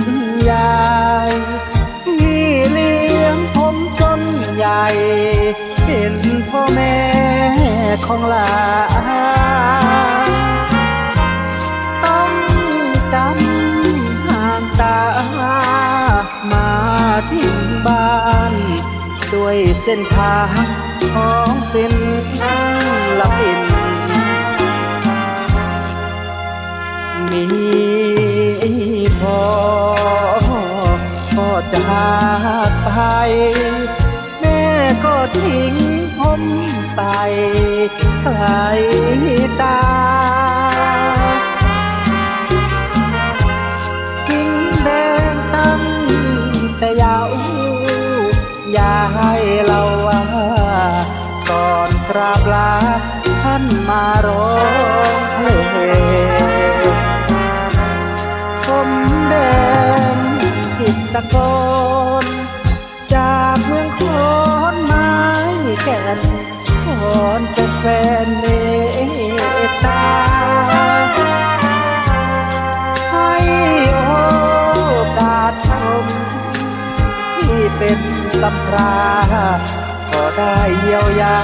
มยายนี่เลี้ยงผมจนใหญ่ เป็นพ่อแม่ของหลานต้องจำห่างตา มาที่บ้านด้วยเส้นทางของเป็นละเป็นมี พอก็จากไป แม่ก็ทิ้งผมไปไกลตาทิ้งแดงตั้งแต่ยาวอย่าให้เราว่าก่อนกราบลาท่านมาร้อง เป็นลำพราก็ได้เยียวยา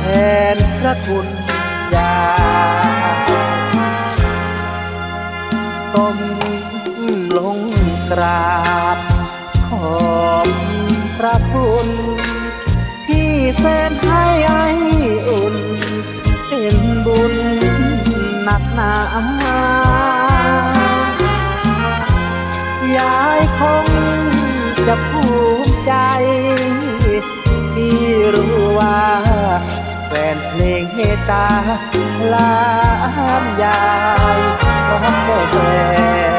แทนพระคุณยาก้มลงกราบ ขอบพระคุณที่แฟนให้ไออุ่น เป็นบุญหนักหนายายคง จะภูมิใจ ที่รู้ว่าแฟนเพลงเมตตาลานยายขอมแฟน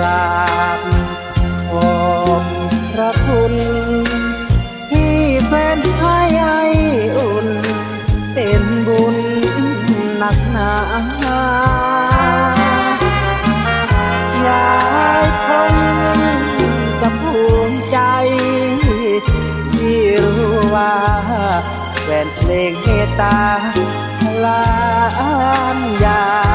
ราบขอบพระคุณ ที่เป็นให้ออุ่น เป็นบุญหนักหนายายคงจะภูมิใจ ที่รู้ว่าแฟนเพลงเมตตาลานยา